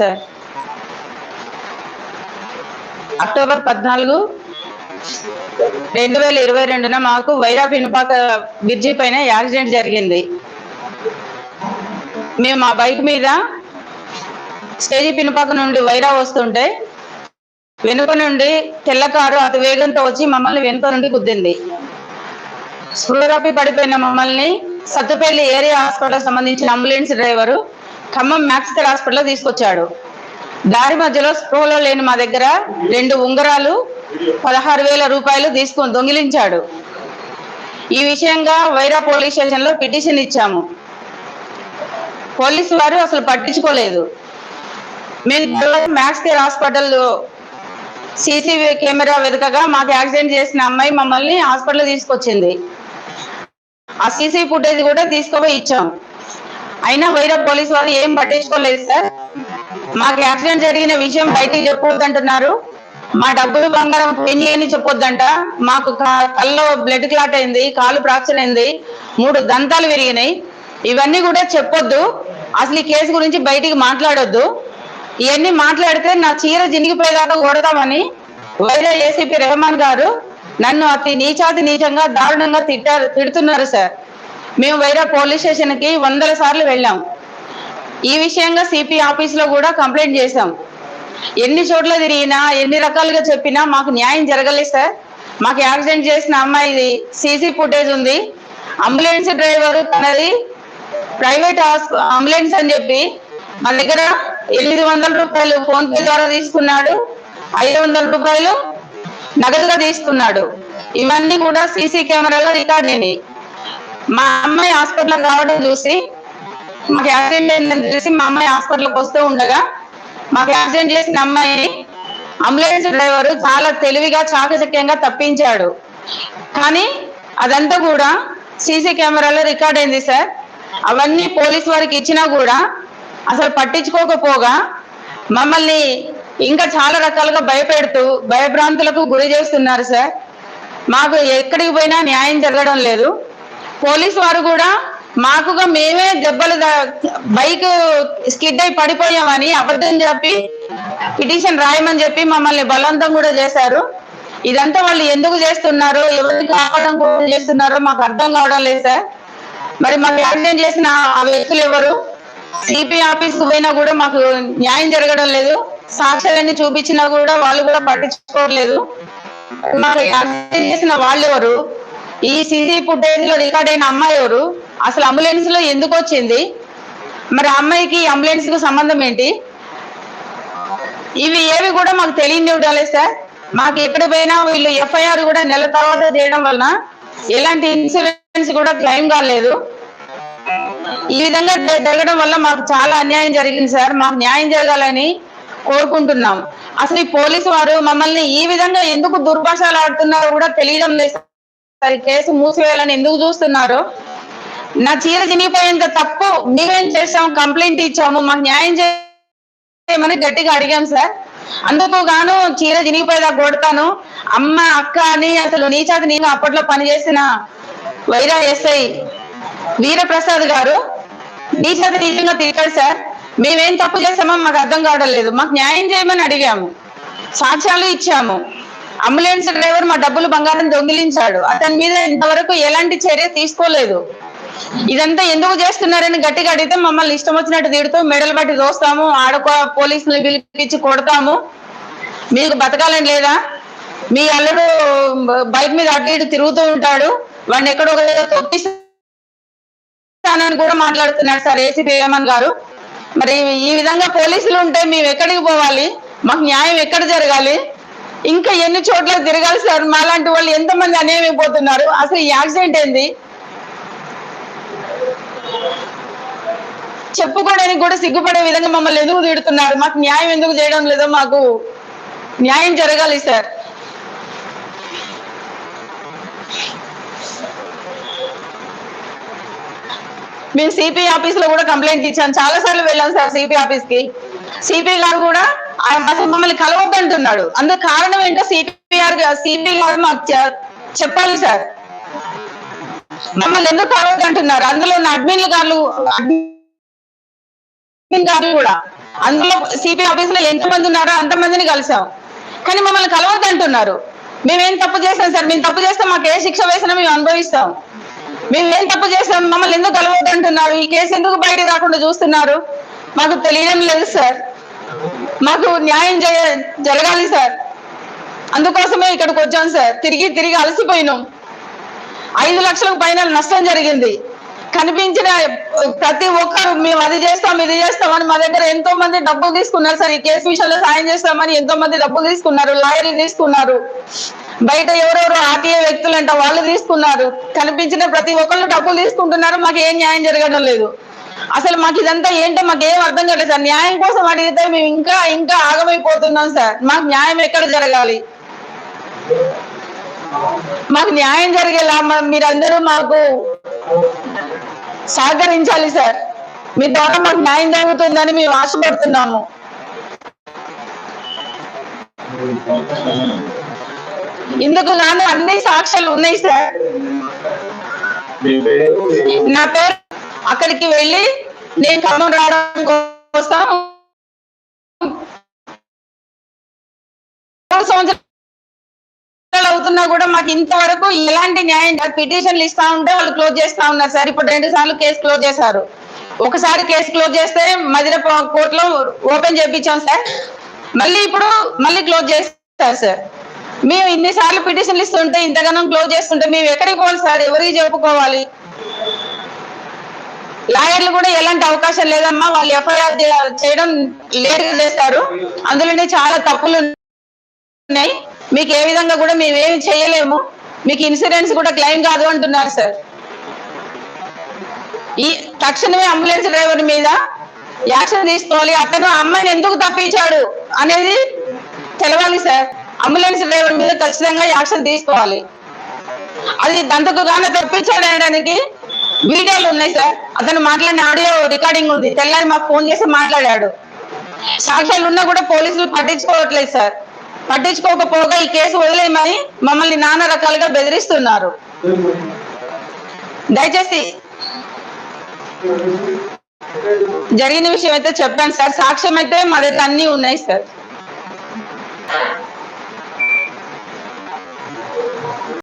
Sir. October పద్నాలుగు రెండు వేల ఇరవై రెండున మాకు వైరా పినపాక బ్రిడ్జి పైన యాక్సిడెంట్ జరిగింది. మేము మా బైక్ మీద స్టేజీ పినుపాక నుండి వైరా వస్తుంటే వెనుక నుండి తెల్ల కారు అతి వేగంతో వచ్చి మమ్మల్ని వెనుక నుండి గుద్దింది. స్పృహరాపి పడిపోయిన మమ్మల్ని సత్తుపల్లి ఏరియా హాస్పిటల్ సంబంధించిన ambulance driver Khammam Max hospital తీసుకొచ్చాడు. దారి మధ్యలో స్ప్రోలో లేని మా దగ్గర రెండు ఉంగరాలు పదహారు వేల రూపాయలు తీసుకొని దొంగిలించాడు. ఈ విషయంగా వైరా పోలీస్ స్టేషన్లో పిటిషన్ ఇచ్చాము. పోలీసు వారు అసలు పట్టించుకోలేదు. మీ Max care hospital CC camera వెతకగా మాకు యాక్సిడెంట్ చేసిన అమ్మాయి మమ్మల్ని హాస్పిటల్ తీసుకొచ్చింది. ఆ సీసీ ఫుటేజ్ కూడా తీసుకుపోయి ఇచ్చాం. అయినా వైరప్ పోలీస్ వారు ఏం పట్టించుకోలేదు సార్. మాకు యాక్సిడెంట్ జరిగిన విషయం బయటికి చెప్పొద్దంటున్నారు. మా డబ్బులు బంగారం పోయి అని చెప్పొద్దంట. మాకు కళ్ళలో బ్లడ్ క్లాట్ అయింది కాలు ఫ్రాక్చర్ అయింది మూడు దంతాలు విరిగినాయి. ఇవన్నీ కూడా చెప్పొద్దు. అసలు ఈ కేసు గురించి బయటికి మాట్లాడొద్దు. ఇవన్నీ మాట్లాడితే నా చీర జినిగిపోయేదాకా కొడతామని వైరా ఏసీపీ రెహమాన్ గారు నన్ను అతి నీచాతి నీచంగా దారుణంగా తిట్టారు తిడుతున్నారు సార్. మేము వైరా పోలీస్ స్టేషన్కి వందల సార్లు వెళ్ళాం. ఈ విషయంగా సిపి ఆఫీస్లో కూడా కంప్లైంట్ చేశాం. ఎన్ని చోట్ల తిరిగినా ఎన్ని రకాలుగా చెప్పినా మాకు న్యాయం జరగలేదు సార్. మాకు యాక్సిడెంట్ చేసిన అమ్మాయిది సీసీ ఫుటేజ్ ఉంది. అంబులెన్స్ డ్రైవర్ తనది ప్రైవేట్ అంబులెన్స్ అని చెప్పి మన దగ్గర ఎనిమిది వందల రూపాయలు ఫోన్ పే ద్వారా తీసుకున్నాడు. ఐదు వందల రూపాయలు నగదుగా తీసుకున్నాడు. ఇవన్నీ కూడా సీసీ కెమెరాలో రికార్డ్ అయినాయి. మా అమ్మాయి హాస్పిటల్ రావడం చూసి మాకు యాక్సిడెంట్ అయిందని తెలిసి మా అమ్మాయి హాస్పిటల్కి వస్తూ ఉండగా మాకు యాక్సిడెంట్ చేసిన అమ్మాయిని అంబులెన్స్ డ్రైవర్ చాలా తెలివిగా చాకచక్యంగా తప్పించాడు. కానీ అదంతా కూడా సీసీ కెమెరాలో రికార్డ్ అయింది సార్. అవన్నీ పోలీస్ వారికి ఇచ్చినా కూడా అసలు పట్టించుకోకపోగా మమ్మల్ని ఇంకా చాలా రకాలుగా భయపెడుతూ భయభ్రాంతులకు గురి చేస్తున్నారు సార్. మాకు ఎక్కడికి పోయినా న్యాయం జరగడం లేదు. పోలీస్ వారు కూడా మాకుగా మేమే దెబ్బలు బైక్ స్కిడ్ అయి పడిపోయామని అబద్ధం చెప్పి పిటిషన్ రాయమని చెప్పి మమ్మల్ని బలవంతం కూడా చేశారు. ఇదంతా వాళ్ళు ఎందుకు చేస్తున్నారో ఎవరిని కావడం కోసం చేస్తున్నారో మాకు అర్థం కావడం లేదు సార్. మరి మాకు యాక్సిడెంట్ చేసిన ఆ వ్యక్తులు ఎవరు? సిపి ఆఫీస్ పోయినా కూడా మాకు న్యాయం జరగడం లేదు. సాక్ష్యాలన్నీ చూపించినా కూడా వాళ్ళు కూడా పట్టించుకోవట్లేదు. మాకు యాక్సిడెంట్ చేసిన వాళ్ళు ఎవరు? ఈ సీసీ ఫుటేజ్లో రికార్డ్ అయిన అమ్మాయి ఎవరు? అసలు అంబులెన్స్లో ఎందుకు వచ్చింది? మరి అమ్మాయికి అంబులెన్స్కు సంబంధం ఏంటి? ఇవి ఏవి కూడా మాకు తెలియనివ్వడాలి సార్. మాకు ఎక్కడ పోయినా వీళ్ళు ఎఫ్ఐఆర్ కూడా నెల తర్వాత చేయడం వలన ఎలాంటి ఇన్సూరెన్స్ కూడా క్లెయిమ్ కాలేదు. ఈ విధంగా జరగడం వల్ల మాకు చాలా అన్యాయం జరిగింది సార్. మాకు న్యాయం జరగాలని కోరుకుంటున్నాం. అసలు ఈ పోలీసు వారు మమ్మల్ని ఈ విధంగా ఎందుకు దుర్భాషలు ఆడుతున్నారో కూడా తెలియడం లేదు సరి కేసు మూసివేయాలని ఎందుకు చూస్తున్నారు? నా చీర చినిగిపోయేంత తప్పు మేమేం చేసాం కంప్లైంట్ ఇచ్చాము. మాకు న్యాయం చేయమని గట్టిగా అడిగాం సార్. అందుకు గాను చీర చినిగిపోయేదా కొడతాను. అమ్మ అక్క అని అసలు నీ చేత నేను అప్పట్లో పనిచేసిన వైరా ఎస్ఐ వీరప్రసాద్ గారు నీ చేత నిజంగా తిరిగాడు సార్. మేమేం తప్పు చేసామో మాకు అర్థం కావడం లేదు. మాకు న్యాయం చేయమని అడిగాము. సాక్ష్యాలు ఇచ్చాము. అంబులెన్స్ డ్రైవర్ మా డబ్బులు బంగారం దొంగిలించాడు. అతని మీద ఇంతవరకు ఎలాంటి చర్య తీసుకోలేదు. ఇదంతా ఎందుకు చేస్తున్నారని గట్టిగా అడిగితే మమ్మల్ని ఇష్టం వచ్చినట్టు తిడుతూ మెడలు బట్టి దోస్తాము ఆడకో పోలీసులు పిలిపించి కొడతాము. మీకు బతకాలని లేదా? మీ అల్లుడు బైక్ మీద అటు ఇటు తిరుగుతూ ఉంటాడు. వాడిని ఎక్కడో ఒక కూడా మాట్లాడుతున్నాడు సార్ ఏసీపీ రేమన్ గారు. మరి ఈ విధంగా పోలీసులు ఉంటే మేము ఎక్కడికి పోవాలి? మాకు న్యాయం ఎక్కడ జరగాలి? ఇంకా ఎన్ని చోట్ల తిరగాలి సార్ మాలాంటి వాళ్ళు ఎంతమంది అనేమైపోతున్నారు అసలు ఈ యాక్సిడెంట్ ఏంది? చెప్పుకోవడానికి కూడా సిగ్గుపడే విధంగా మమ్మల్ని ఎందుకు తిడుతున్నారు? మాకు న్యాయం ఎందుకు చేయడం లేదో మాకు న్యాయం జరగాలి సార్. మేము సిపి ఆఫీస్లో కూడా కంప్లైంట్ ఇచ్చాను చాలా సార్లు వెళ్ళాం సార్ సిపి ఆఫీస్కి సిపి గారు కూడా అసలు మమ్మల్ని కలవద్దంటున్నాడు. అందుకు కారణం ఏంటో సిపిఆర్ సిపి గారు మాకు చెప్పాలి సార్. మమ్మల్ని ఎందుకు కలవద్దంటున్నారు? అందులో ఉన్న అడ్మిన్లు గారు కాదు కూడా అందులో సిపి ఆఫీస్లో ఎంత మంది ఉన్నారో అంత మందిని కలిసాం. కానీ మమ్మల్ని కలవద్దంటున్నారు. మేమేం తప్పు చేసాం సార్? మేము తప్పు చేస్తే మాకు ఏ శిక్ష వేసినా మేము అనుభవిస్తాం. మేము ఏం తప్పు చేసాం? మమ్మల్ని ఎందుకు కలవద్దంటున్నారు? ఈ కేసు ఎందుకు బయట రాకుండా చూస్తున్నారు? మాకు తెలియడం లేదు సార్. మాకు న్యాయం జరగాలి సార్. అందుకోసమే ఇక్కడికి వచ్చాం సార్. తిరిగి తిరిగి అలసిపోయినాం. ఐదు లక్షలకు పైన నష్టం జరిగింది. కనిపించిన ప్రతి ఒక్కరు మేము అది చేస్తాం ఇది చేస్తామని మా దగ్గర ఎంతో మంది డబ్బులు తీసుకున్నారు సార్. ఈ కేసు విషయంలో సాయం చేస్తామని ఎంతో మంది డబ్బులు తీసుకున్నారు లాయర్లు తీసుకున్నారు. బయట ఎవరెవరు ఆర్టీఏ వ్యక్తులంట వాళ్ళు తీసుకున్నారు. కనిపించిన ప్రతి ఒక్కళ్ళు డబ్బులు తీసుకుంటున్నారు మాకు ఏం న్యాయం జరగడం లేదు. అసలు మాకు ఇదంతా ఏంటో మాకు ఏం అర్థం కాలేదు సార్. న్యాయం కోసం అడిగితే మేము ఇంకా ఇంకా ఆగమైపోతున్నాం సార్. మాకు న్యాయం ఎక్కడ జరగాలి? మాకు న్యాయం జరిగేలా మీరందరూ మాకు సహకరించాలి సార్. మీ ద్వారా మాకు న్యాయం జరుగుతుందని మేము ఆశపడుతున్నాము. ఇందుకు గాను అన్ని సాక్ష్యాలు ఉన్నాయి సార్. నా పేరు అక్కడికి వెళ్ళి నేను ఖమ్మం రావడం కోసం సంవత్సరాలు అవుతున్నా కూడా మాకు ఇంతవరకు ఎలాంటి న్యాయం పిటిషన్లు ఇస్తా ఉంటే వాళ్ళు క్లోజ్ చేస్తా ఉన్నారు సార్. ఇప్పుడు రెండు సార్లు కేసు క్లోజ్ చేశారు. ఒకసారి కేసు క్లోజ్ చేస్తే మధిర కోర్టులో ఓపెన్ చేయించాం సార్. మళ్ళీ ఇప్పుడు మళ్ళీ క్లోజ్ చేస్తారు సార్. మేము ఇన్నిసార్లు పిటిషన్లు ఇస్తుంటే ఇంతగానం క్లోజ్ చేస్తుంటే మేము ఎక్కడికి పోవాలి సార్? ఎవరికి చెప్పుకోవాలి? లాయర్లు కూడా ఎలాంటి అవకాశం లేదమ్మా. వాళ్ళు ఎఫ్ఐఆర్ చేయడం లేట్గా చేస్తారు అందులోనే చాలా తప్పులు ఉన్నాయి. మీకు ఏ విధంగా కూడా మేము ఏమి చేయలేము. మీకు ఇన్సూరెన్స్ కూడా క్లెయిమ్ కాదు అంటున్నారు సార్. ఈ తక్షణమే అంబులెన్స్ డ్రైవర్ మీద యాక్షన్ తీసుకోవాలి. అతను అమ్మాయిని ఎందుకు తప్పించాడు అనేది తెలవాలి సార్. అంబులెన్స్ డ్రైవర్ మీద ఖచ్చితంగా యాక్షన్ తీసుకోవాలి. అది దంతకు గానే తప్పించాడు అనడానికి వీడియోలు ఉన్నాయి సార్. అతను మాట్లాడిన ఆడియో రికార్డింగ్ ఉంది. తెల్లారి మాకు ఫోన్ చేసి మాట్లాడాడు. సాక్ష్యాలు ఉన్నా కూడా పోలీసులు పట్టించుకోవట్లేదు సార్. పట్టించుకోకపోగా ఈ కేసు వదిలేయమని మమ్మల్ని నానా రకాలుగా బెదిరిస్తున్నారు. దయచేసి జరిగిన విషయం అయితే చెప్పాను సార్. సాక్ష్యం అయితే మా దగ్గర అన్ని ఉన్నాయి సార్.